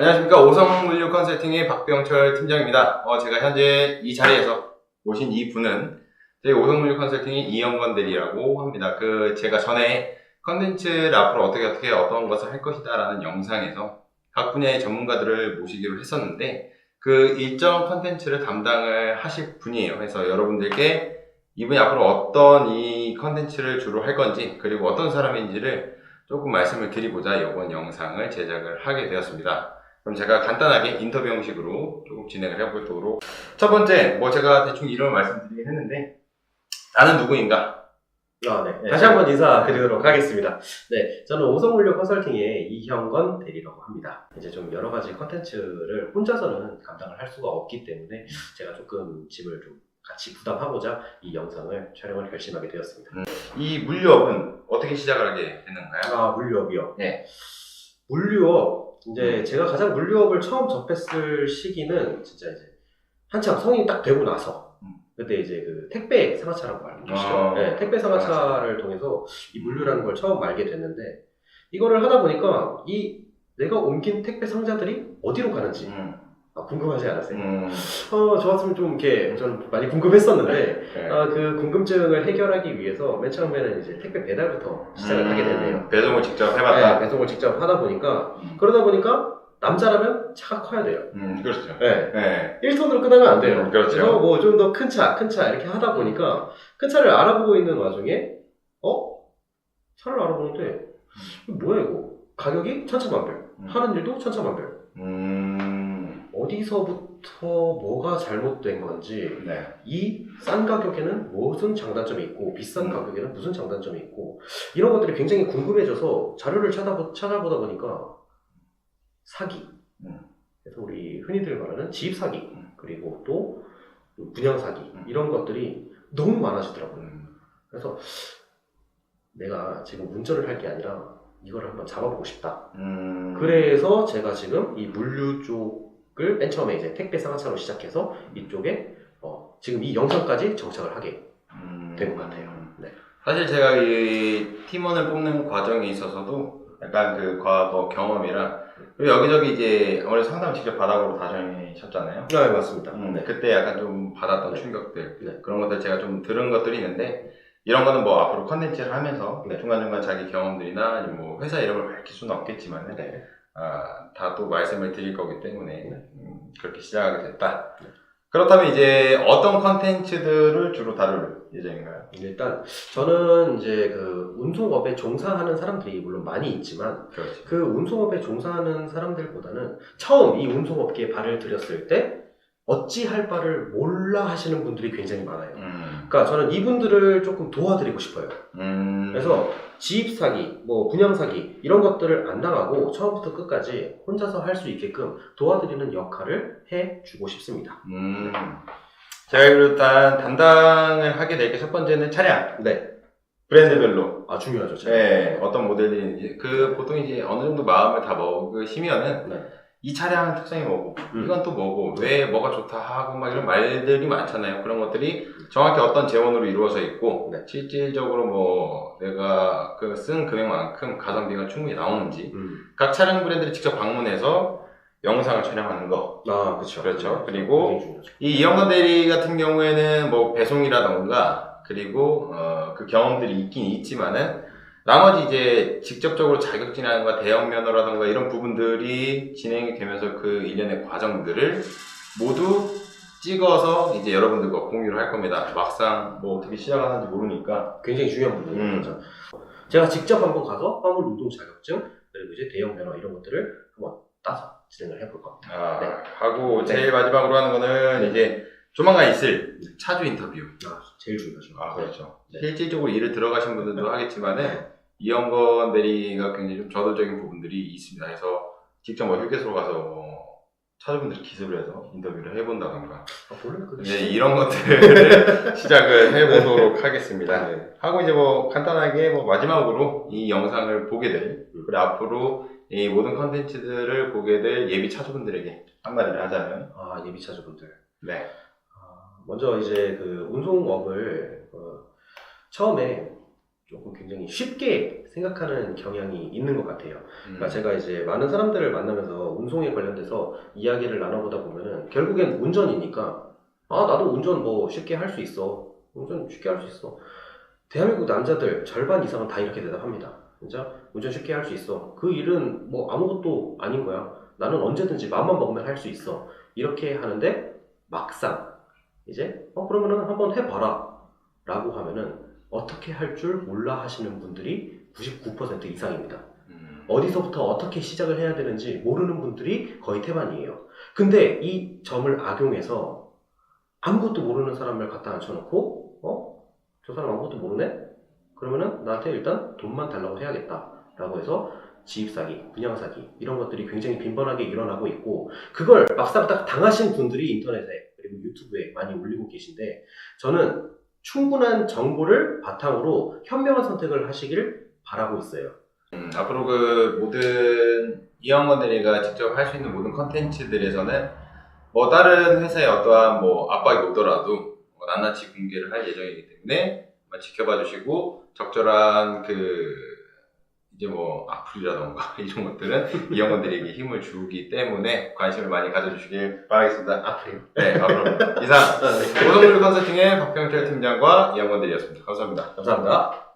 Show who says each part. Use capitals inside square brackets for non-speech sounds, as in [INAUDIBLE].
Speaker 1: 안녕하십니까 오성물류 컨설팅의 박병철 팀장입니다. 어, 제가 현재 이 자리에서 모신 이 분은 저희 오성물류 컨설팅의 이영건 대리라고 합니다. 그 제가 전에 컨텐츠를 앞으로 어떻게 어떻게 어떤 것을 할 것이다라는 영상에서 각 분야의 전문가들을 모시기로 했었는데 그 일정 컨텐츠를 담당을 하실 분이에요. 그래서 여러분들께 이분이 앞으로 어떤 이 컨텐츠를 주로 할 건지 그리고 어떤 사람인지를 조금 말씀을 드리고자 이번 영상을 제작을 하게 되었습니다. 그럼 제가 간단하게 인터뷰 형식으로 조금 진행을 해보도록. 첫 번째, 뭐 제가 대충 이름을 말씀드리긴 했는데, 나는 누구인가?
Speaker 2: 아, 네.
Speaker 1: 네.
Speaker 2: 다시 한번 인사드리도록 하겠습니다. 네, 저는 오성물류 컨설팅의 이형건 대리라고 합니다. 이제 좀 여러 가지 컨텐츠를 혼자서는 감당을 할 수가 없기 때문에 제가 조금 짐을 좀 같이 부담하고자 이 영상을 촬영을 결심하게 되었습니다.
Speaker 1: 이 물류업은 어떻게 시작을 하게 됐는가요?
Speaker 2: 아, 물류업이요?
Speaker 1: 네.
Speaker 2: 물류업. 이제 제가 가장 물류업을 처음 접했을 시기는 진짜 이제 한참 성인 딱 되고 나서
Speaker 1: 음.
Speaker 2: 그때 이제 그 택배 상하차라고 알고 계시죠?
Speaker 1: 아,
Speaker 2: 네, 택배 상하차를 통해서 이 물류라는 걸 처음 알게 됐는데 이거를 하다 보니까 이 내가 옮긴 택배 상자들이 어디로 가는지
Speaker 1: 음,
Speaker 2: 아, 궁금하지 않으세요?
Speaker 1: 음,
Speaker 2: 어, 좋았으면 좀 이렇게 저는 많이 궁금했었는데
Speaker 1: 네.
Speaker 2: 아, 그 궁금증을 해결하기 위해서 맨 처음에는 이제 택배 배달부터 시작을
Speaker 1: 음,
Speaker 2: 하게 됐네요.
Speaker 1: 배송을 직접
Speaker 2: 네,
Speaker 1: 해봤다.
Speaker 2: 배송을 직접 하다 보니까
Speaker 1: 음,
Speaker 2: 그러다 보니까 남자라면 차가 커야 돼요.
Speaker 1: 음, 그렇죠.
Speaker 2: 네.
Speaker 1: 네.
Speaker 2: 1톤으로 끝나면 안 돼요.
Speaker 1: 음, 그렇죠.
Speaker 2: 래서 뭐 좀 더 큰 차, 큰 차 이렇게 하다 보니까 큰 차를 알아보고 있는 와중에 어? 차를 알아보는데 이거 뭐야 이거? 가격이 천차만별.
Speaker 1: 음.
Speaker 2: 하는 일도 천차만별.
Speaker 1: 음,
Speaker 2: 어디서부터 뭐가 잘못된 건지
Speaker 1: 네.
Speaker 2: 이 싼 가격에는 무슨 장단점이 있고 비싼
Speaker 1: 음.
Speaker 2: 가격에는 무슨 장단점이 있고 이런 것들이 굉장히 궁금해져서 자료를 찾아보, 찾아보다 보니까 사기
Speaker 1: 음.
Speaker 2: 그래서 우리 흔히들 말하는 집 사기
Speaker 1: 음.
Speaker 2: 그리고 또 분양 사기
Speaker 1: 음.
Speaker 2: 이런 것들이 너무 많아지더라고요
Speaker 1: 음,
Speaker 2: 그래서 내가 지금 운전을 할 게 아니라 이거를 한번 잡아보고 싶다
Speaker 1: 음,
Speaker 2: 그래서 제가 지금 이 물류 쪽 을맨 처음에 이제 택배 상하차로 시작해서 이쪽에 어, 지금 이 영상까지 정착을 하게
Speaker 1: 음,
Speaker 2: 된것 같아요. 네.
Speaker 1: 사실 제가 이 팀원을 뽑는 과정에 있어서도 약간 그 과거 경험이랑 그리고 여기저기 이제 아무래도 상담 직접 바닥으로 다녀셨잖아요.
Speaker 2: 네 맞습니다.
Speaker 1: 음,
Speaker 2: 네.
Speaker 1: 그때 약간 좀 받았던
Speaker 2: 네.
Speaker 1: 충격들
Speaker 2: 네.
Speaker 1: 그런 것들 제가 좀 들은 것들이 있는데 이런 거는 뭐 앞으로 컨텐츠를 하면서
Speaker 2: 네.
Speaker 1: 중간중간 자기 경험들이나 뭐 회사 이름을 밝힐 수는 없겠지만
Speaker 2: 네.
Speaker 1: 아, 다 또 말씀을 드릴 거기 때문에
Speaker 2: 네.
Speaker 1: 음, 그렇게 시작하게 됐다. 그렇다면 이제 어떤 컨텐츠들을 주로 다룰 예정인가요?
Speaker 2: 일단 저는 이제 그 운송업에 종사하는 사람들이 물론 많이 있지만
Speaker 1: 그렇지.
Speaker 2: 그 운송업에 종사하는 사람들보다는 처음 이 운송업계에 발을 들였을 때 어찌할 바를 몰라 하시는 분들이 굉장히 많아요.
Speaker 1: 음,
Speaker 2: 그러니까 저는 이분들을 조금 도와드리고 싶어요.
Speaker 1: 음,
Speaker 2: 그래서 지입 사기, 뭐 분양 사기 이런 것들을 안 당하고 처음부터 끝까지 혼자서 할 수 있게끔 도와드리는 역할을 해 주고 싶습니다.
Speaker 1: 음, 제가 일단 담당을 하게 될 게 첫 번째는 차량
Speaker 2: 네,
Speaker 1: 브랜드별로
Speaker 2: 아 중요하죠. 제가.
Speaker 1: 네, 어떤 모델들인지 그 보통 이제 어느 정도 마음을 다 먹으시면은
Speaker 2: 네.
Speaker 1: 이 차량 특성이 뭐고
Speaker 2: 음.
Speaker 1: 이건 또 뭐고 왜 뭐가 좋다 하고 막 이런 말들이 많잖아요. 그런 것들이 정확히 어떤 재원으로 이루어져 있고
Speaker 2: 네.
Speaker 1: 실질적으로 뭐 내가 그 쓴 금액만큼 가성비가 충분히 나오는지
Speaker 2: 음.
Speaker 1: 각 차량 브랜드를 직접 방문해서 영상을 촬영하는 거.
Speaker 2: 아 그렇죠.
Speaker 1: 그렇죠. 그리고. 이 이영건 대리 같은 경우에는 뭐 배송이라던가 그리고 어, 그 경험들이 있긴 있지만은 나머지 이제 직접적으로 자격증이라든가 대형 면허라든가 이런 부분들이 진행이 되면서 그 일련의 과정들을 모두 찍어서 이제 여러분들과 공유를 할 겁니다. 막상 뭐 어떻게 시작하는지 모르니까.
Speaker 2: 굉장히 중요한 부분이에요.
Speaker 1: 음.
Speaker 2: 그렇죠. 제가 직접 한번 가서 화물 노동 자격증 그리고 이제 대형 면허 이런 것들을 한번 따서 진행을 해볼 겁니다.
Speaker 1: 아,
Speaker 2: 네.
Speaker 1: 하고 제일 마지막으로 하는 거는 이제 조만간 있을 차주 인터뷰.
Speaker 2: 아 제일 중요하죠.
Speaker 1: 아, 그렇죠.
Speaker 2: 네.
Speaker 1: 실질적으로 일을 들어가신 분들도 하겠지만은, 이영건 대리가 굉장히 좀 저도적인 부분들이 있습니다. 그래서 직접 뭐 휴게소로 가서 뭐 차주분들 기습을 해서 인터뷰를 해본다던가.
Speaker 2: 아,
Speaker 1: 이제 이런 것들을 [LAUGHS] 시작을 해보도록 하겠습니다.
Speaker 2: 네.
Speaker 1: 하고 이제 뭐 간단하게 뭐 마지막으로 이 영상을 보게 될,
Speaker 2: 음.
Speaker 1: 그리고 앞으로 이 모든 컨텐츠들을 보게 될 예비 차주분들에게 한마디를 하자면,
Speaker 2: 아 예비 차주분들.
Speaker 1: 네.
Speaker 2: 아, 먼저 이제 그 운송업을 어, 처음에 조금 굉장히 쉽게 생각하는 경향이 있는 것 같아요.
Speaker 1: 음.
Speaker 2: 그러니까 제가 이제 많은 사람들을 만나면서 운송에 관련돼서 이야기를 나눠보다 보면은 결국엔 운전이니까 아 나도 운전 뭐 쉽게 할 수 있어. 운전 쉽게 할 수 있어. 대한민국 남자들 절반 이상은 다 이렇게 대답합니다. 진짜? 운전 쉽게 할 수 있어. 그 일은 뭐 아무것도 아닌 거야. 나는 언제든지 마음만 먹으면 할 수 있어. 이렇게 하는데 막상 이제 어 그러면은 한번 해봐라. 라고 하면은 어떻게 할 줄 몰라 하시는 분들이 99% 이상입니다
Speaker 1: 음.
Speaker 2: 어디서부터 어떻게 시작을 해야 되는지 모르는 분들이 거의 태반이에요. 근데 이 점을 악용해서 아무것도 모르는 사람을 갖다 앉혀놓고, 어? 저 사람 아무것도 모르네? 그러면은 나한테 일단 돈만 달라고 해야겠다. 라고 해서 지입사기, 분양사기, 이런 것들이 굉장히 빈번하게 일어나고 있고, 그걸 막상 딱 당하신 분들이 인터넷에, 그리고 유튜브에 많이 올리고 계신데, 저는 충분한 정보를 바탕으로 현명한 선택을 하시길 바라고 있어요.
Speaker 1: 음, 앞으로 그 모든 이영건 대리가 직접 할 수 있는 모든 컨텐츠들에서는 뭐 다른 회사의 어떠한 뭐 압박이 오더라도 뭐 낱낱이 공개를 할 예정이기 때문에 뭐 지켜봐 주시고 적절한 그 이제 뭐 악플이라던가 [LAUGHS] 이런 것들은 이영건 대리에게 힘을 주기 때문에 관심을 많이 가져주시길 바라겠습니다.
Speaker 2: 앞으로.
Speaker 1: 네, 앞으로 이상 오성물 컨설팅의 박병철 팀장과 이영건 대리였습니다. 감사합니다.
Speaker 2: 감사합니다.